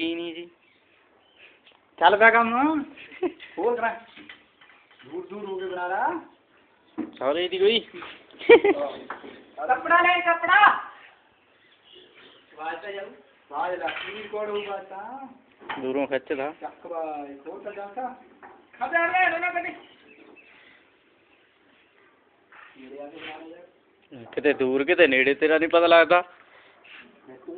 ਲੱਗੀ ਨਹੀਂ ਜੀ। ਚੱਲ ਪਿਆ ਕੰਮ। ਹੋਰ ਕਰਾ ਦੂਰ ਦੂਰ ਹੋ ਕੇ ਬਣਾ ਲਾ। ਸਾਰੇ ਦੀ ਕੋਈ। ਕੱਪੜਾ ਲੈ ਕੱਪੜਾ। ਵਾਜਦਾ ਜਾਊ। ਵਾਜ ਦਾ ਕੀ ਕੋੜ ਹੋਊਗਾ ਤਾਂ। ਦੂਰੋਂ ਖਿੱਚਦਾ। ਚੱਕ ਬਾਈ ਖੋਲ ਤਾਂ ਜਾਂਦਾ ਖਬਰ ਲੈ ਨਾ ਕਦੇ ਕੇ ਲੈ ਕਿਤੇ ਦੂਰ ਕਿਤੇ ਨੇੜੇ ਤੇਰਾ ਨਹੀਂ ਪਤਾ ਲੱਗਦਾ।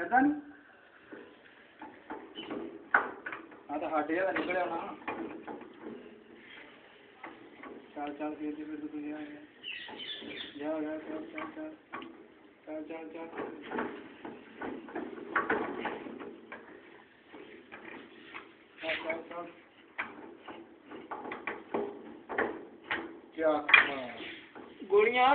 करदानी होना आ चार चार चार गोलियाँ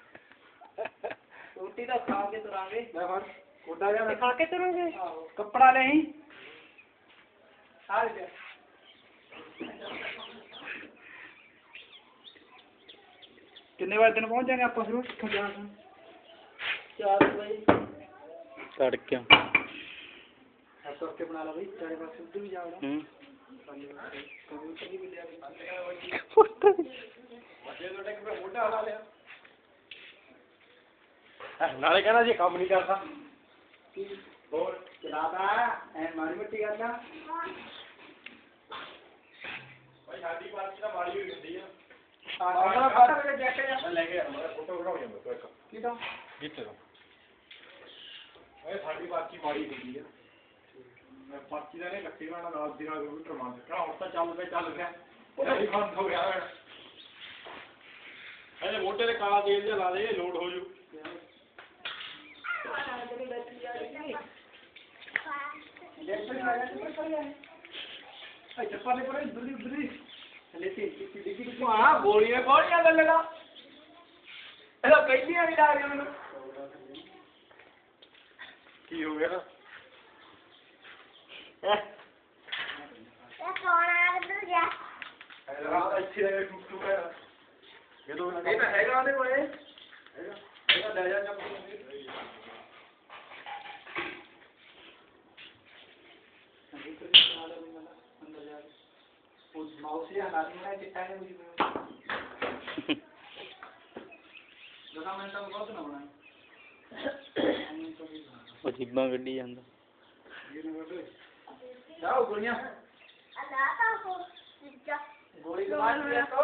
ਰੋਟੀ ਤਾਂ ਖਾ ਕੇ ਤੁਰਾਂਗੇ। ਲੈ ਫੜ ਕੋਡਾ ਜਾ ਤੇ ਖਾ ਕੇ ਤੁਰੋਗੇ? ਆਹੋ ਕੱਪੜਾ ਲੈ ਕਿੰਨੇ ਵਜੇ ਤੈਨੂੰ ਪਹੁੰਚ ਜਾਗੇ ਆਪਾਂ ਫਿਰ? ਕਿੱਥੋਂ ਜਾਣਾ? ਸਾਨੂੰ 4 ਵਜੇ। ਤੜਕੇ ਆ ਤੁਰ ਕੇ ਬਣਾ ਲਾ ਬਈ ਚਾਰੇ ਪਾਸੇ ਉੱਧਰ ਵੀ ਜਾਵੜਾ ਹੂੰ। ਕਬੂਤਰ ਵੀ ਮਿਲਿਆ। ਵੱਡੇ ਤੁਹਾਡੇ ਕਿਵੇਂ ਮੋਢਾ ਲਾ ਲਿਆ। ਨਾਲੇ ਕਹਿੰਦਾ ਜੀ ਕੰਮ ਨਹੀਂ ਕਰਦਾ। ਹੋਰ ਚਲਾਦਾ ਐ ਮਾਰੀ ਮਿੱਟੀ ਕਰਦਾ ਭਾਈ ਸਾਡੀ ਪਾਰਟੀ ਤਾਂ ਮਾਰੀ ਹੋਈ ਹੁੰਦੀ ਆ। ਆਹ ਫੋਟੋ ਕੇ ਦੇਖ ਕੇ ਲੈ ਕੇ ਆ ਫੋਟੋ ਕਢਾਉਣੀ ਮੈਂ ਇੱਕ। ਦਾ ਸਾਡੀ ਪਾਰਟੀ ਮਾਰੀ ਹੁੰਦੀ ਆ। ਮੈਂ ਪਾਰਟੀ ਦਾ ਨੇ ਲੱਕੀ ਵਾਲਾ ਨਾਲ ਦੀ ਨਾਲ ਕੰਪਿਊਟਰ ਮਾਰ ਦਿੱਤਾ। ਹੁਣ ਤਾਂ ਚੱਲ ਪਿਆ ਚੱਲ ਗਿਆ ਉਹ ਬੰਦ ਹੋ ਗਿਆ। ਇਹਨੇ ਮੋਟੇ ਦੇ ਕਾਲਾ ਤੇਲ ਜਿਹਾ ਲਾ ਦੇ ਲੋਡ ਹੋ ਜੂ। ਹਾਂ ਗੋਲੀਆਂ ਗੋਲੀਆਂ ਲੈ ਲੈਣਾ। ਇਹਦਾ ਪਹਿਲੀਆਂ ਵੀ ਡਾਰੀਆਂ ਮੈਨੂੰ ਕੀ ਹੋ ਗਿਆ? ਇਹ ਕੋਣਾ ਅੰਦਰ ਜਾ ਰਾਤ ਅੱਛੀ ਰਹੇ ਟੁੱਟ ਟੁੱਟ ਹੈ ਇਹ ਤਾਂ ਹੈਗਾ ਉਹਦੇ ਕੋਲੇ। ਹੈਗਾ। ਇਹਦਾ ਲੈ ਜਾ ਜਾ ਮੌਸੀ ਦਾ ਨਾਮ ਨਹੀਂ ਚਿੱਟਾ ਨਹੀਂ ਕੁਝ ਜਦੋਂ ਮੈਂ ਤਾਂ ਬਹੁਤ ਨਾ ਬਣਾ ਉਹ ਜਿੱਬਾਂ ਕੱਢੀ ਜਾਂਦਾ। ਜਾਓ ਗੋਲੀਆਂ। ਅੱਲਾ ਤਾਂ ਹੋ ਗੋਲੀ ਕਮਾਲ ਮੇਰੇ ਕੋ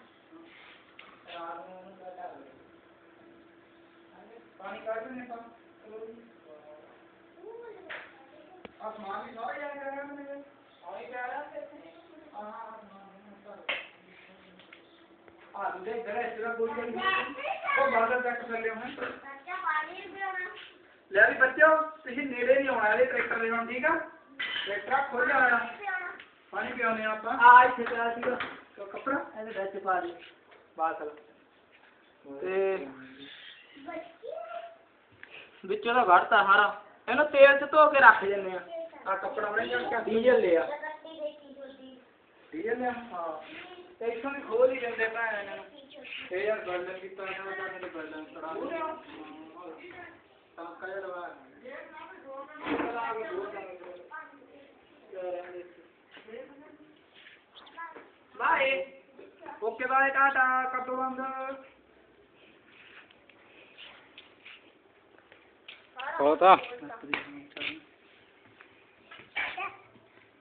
ਦੇਖ ਨੂੰ ਤੇਰਾ ਨਾ ਬੜੇ ਰਾਤ ਨੂੰ ਉਹਨੂੰ ਕਹਤਾ ਪਾਣੀ ਕੱਢ ਦਿੰਦੇ ਤਾਂ ਆਸਮਾਨ ਵੀ ਸਾਰੇ ਜਾਣ ਕਰਾਂਗੇ ਮੈਨੂੰ ਸਾਰੇ ਪਿਆ ਰਹਾ ਆ ਦੂਜੇ ਇਧਰ ਇਧਰ ਕੋਈ ਨਹੀਂ ਉਹ ਬਾਦਲ ਚੱਕ ਥੱਲੇ ਹੁਣ ਲੈ ਵੀ ਬੱਚਿਓ ਤੁਸੀਂ ਨੇੜੇ ਨਹੀਂ ਆਉਣਾ ਇਹਦੇ ਟਰੈਕਟਰ ਦੇ ਹੁਣ ਠੀਕ ਆ ਟਰੈਕਟਰ ਖੁੱਲ ਜਾਣਾ ਪਾਣੀ ਪਿਆਉਣੇ ਆ ਆਪਾਂ ਆ ਇੱਥੇ ਪਿਆ ਸੀਗਾ ਤੇ ਕੱਪੜਾ ਇਹਦੇ ਵਿੱਚ ਪਾ ਦੇ ਬਾਸਲ ਤੇ ਵਿੱਚੋਂ ਦਾ ਵੜਤਾ ਸਾਰਾ ਇਹਨੂੰ ਤੇਲ 'ਚ ਧੋ ਕੇ ਰੱਖ ਜੰਨੇ ਆ ਆ ਕੱਪੜਾ ਬਣੇ ਜਾਂ ਡੀਜ਼ਲ ਲਿਆ ਡੀਜ਼ਲ ਲਿਆ ਹਾਂ ਤੇ ਇੱਥੋਂ ਵੀ ਖੋਲ ਹੀ ਜਾਂਦੇ ਭੈਣ ਇਹਨਾਂ ਨੂੰ ਇਹ ਯਾਰ ਗਰਦਨ ਕੀਤਾ ਹੈ ਤਾਂ ਇਹਨੇ ਗਰਦਨ ਕੜਾ ਤਾਂ ਕਾਇਆ ਲਵਾ ਬਾਏ ਓਕੇ ਬਾਏ ਟਾਟਾ ਕੱਟੋ ਬੰਦ Oo ta.